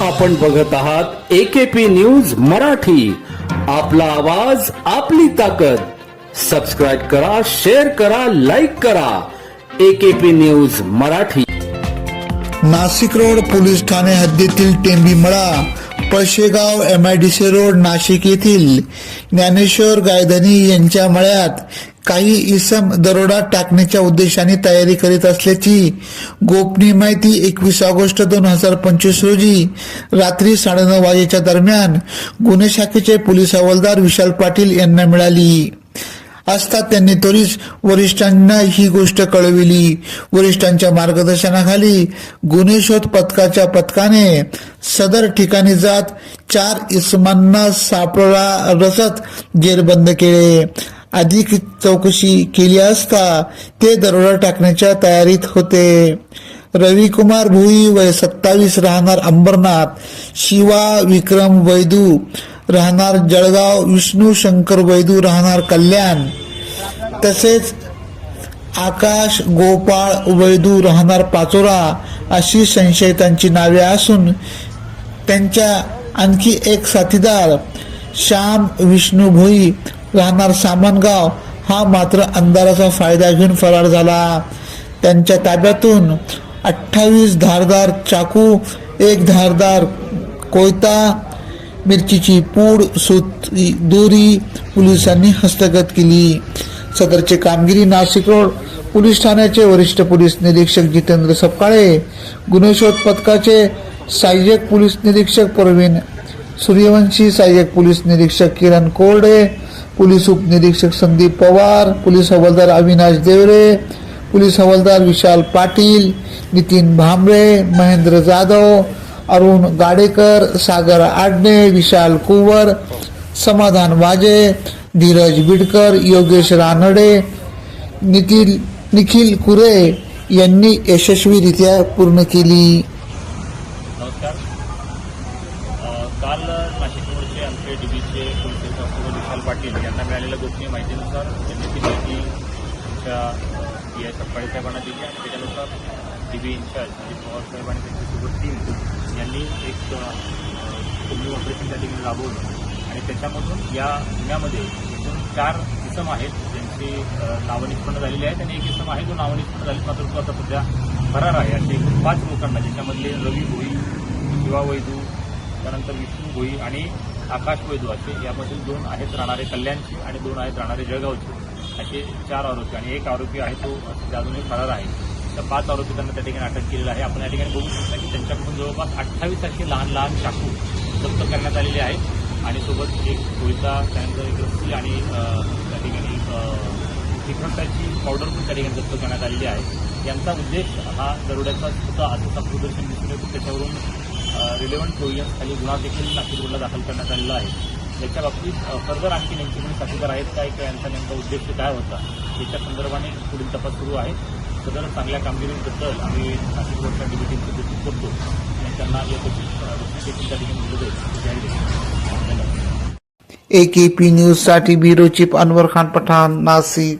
आपण बघत आहात एकेपी न्यूज मराठी. आपला आवाज आपली ताकद. सबस्क्राईब करा शेअर करा लाईक करा. AKP news Marathi. Nashik road police Thane हद्दीतील Tembimala Palshegaon M I D C road Nashik येथील ज्ञानेश्वर गायधनी यांच्या मळ्यात काही इसम दरोडा टाकण्याच्या उद्देशाने तयारी करीत असल्याची गोपनीय माहिती एकवीस ऑगस्ट दोन हजार पंचवीस रोजी रात्री साडेनऊ वाजेच्या दरम्यान गुन्हे शाखेचे पोलीस हवालदार विशाल पाटील यांना मिळाली. असता त्यांनी त्वरित वरिष्ठांना ही गोष्ट कळविली. वरिष्ठांच्या मार्गदर्शनाखाली गुन्हे शोध पथकाच्या पथकाने सदर ठिकाणी जात चार इसमांना सापळा रचत जेरबंद केले. अधिक चौकशी केली असता ते दरोडा टाकण्याच्या तयारीत होते. रविकुमार भुई वय सत्तावीस राहणार अंबरनाथ शिवा विक्रम वैदू राहणार जळगाव विष्णू शंकर वैदू राहणार कल्याण. तसेच आकाश गोपाळ वैदू राहणार पाचोरा अशी संशयितांची नावे असून त्यांच्या आणखी एक साथीदार श्याम विष्णू भोई राहणार सामनगाव. हा मात्र अंधाराचा फायदा घेऊन फरार झाला. त्यांच्या ताब्यातून अठ्ठावीस धारदार चाकू एक धारदार कोयता मिरचीची पूड सुत दोरी पोलिसांनी हस्तगत केली. सदरची कामगिरी नाशिक रोड पोलीस ठाण्याचे वरिष्ठ पोलीस निरीक्षक जितेंद्र सपकाळे गुन्हे शोध पथकाचे सहाय्यक पोलीस निरीक्षक प्रवीण सूर्यवंशी सहाय्यक पोलीस निरीक्षक किरण कोरडे पोलीस उपनिरीक्षक संदीप पवार पोलीस हवालदार अविनाश देवरे पोलीस हवालदार विशाल पाटील नितीन भांबळे महेंद्र जाधव अरुण गाडेकर सागर आडणे विशाल कुवर समाधान वाजे धीरज बिडकर योगेश रानडे निखिल निखिल कुरे यांनी यशस्वीरित्या पूर्ण केली. काल नाशिक रोडचे आमचे डीबीचे पोलीस कॉन्स्टेबल विशाल पाटील यांना मिळालेल्या गोपनीय माहितीनुसार त्यांनी ती माहिती आमच्या डी आय सपकाळे साहेबांना दिली आणि त्याच्यानुसार डीबी इन्चार्ज म्हणजे पवार साहेब आणि त्यांच्यासोबत टीम यांनी एक कुंभी ऑपरेशन त्या ठिकाणी राबवलं. आणि त्याच्यामधून या गुन्ह्यामध्ये एकूण चार इसम आहेत. ज्यांची अ, नावं निष्पन्न झालेली आहेत आणि एक इसम आहे जो नावं निष्पन्न झाली मात्र तो आता सध्या फरार आहे. असे एकूण पाच लोकांना ज्याच्यामधले रवी भोई शिवा वैदू त्यानंतर विष्णू भोई आणि आकाश वैद्वाचे यामधील दोन आहेत राहणारे कल्याणचे आणि दोन आहेत राहणारे जळगावचे. असे चार आरोपी आणि एक आरोपी आहे तो सध्या अजूनही फरार आहे. तर पाच आरोपी त्यांना त्या ठिकाणी अटक केलेला आहे. आपण या ठिकाणी बघू शकता की त्यांच्याकडून जवळपास अठ्ठावीस असे लहान लहान चाकू जप्त करण्यात आलेले आहेत. आणि सोबत एक कोयता त्यानंतर एक रस्सी आणि त्या ठिकाणी तिखटाची पावडर पण त्या ठिकाणी जप्त करण्यात आलेली आहे. यांचा उद्देश हा दरोड्याचा होता असं प्रदर्शन दिसून येतो. त्याच्यावरून रिलेव्हंट प्रोव्हिजन्स खाली गुन्हा देखील नागपूर रोडला दाखल करण्यात आलेला आहे. याच्या बाबतीत फर्दर आणखी नेमकी कोणी साथीदार आहेत काय किंवा यांचा नेमका उद्देश काय होता याच्या संदर्भाने पुढील तपास सुरू आहे. सदर चांगल्या कामगिरीबद्दल आम्ही नाशिक रोडच्या डिबिटीचं सूचित करतो आणि त्यांना देखील त्या ठिकाणी धन्यवाद ए के पी न्यूजसाठी ब्युरो चीफ अनवर खान पठाण नाशिक.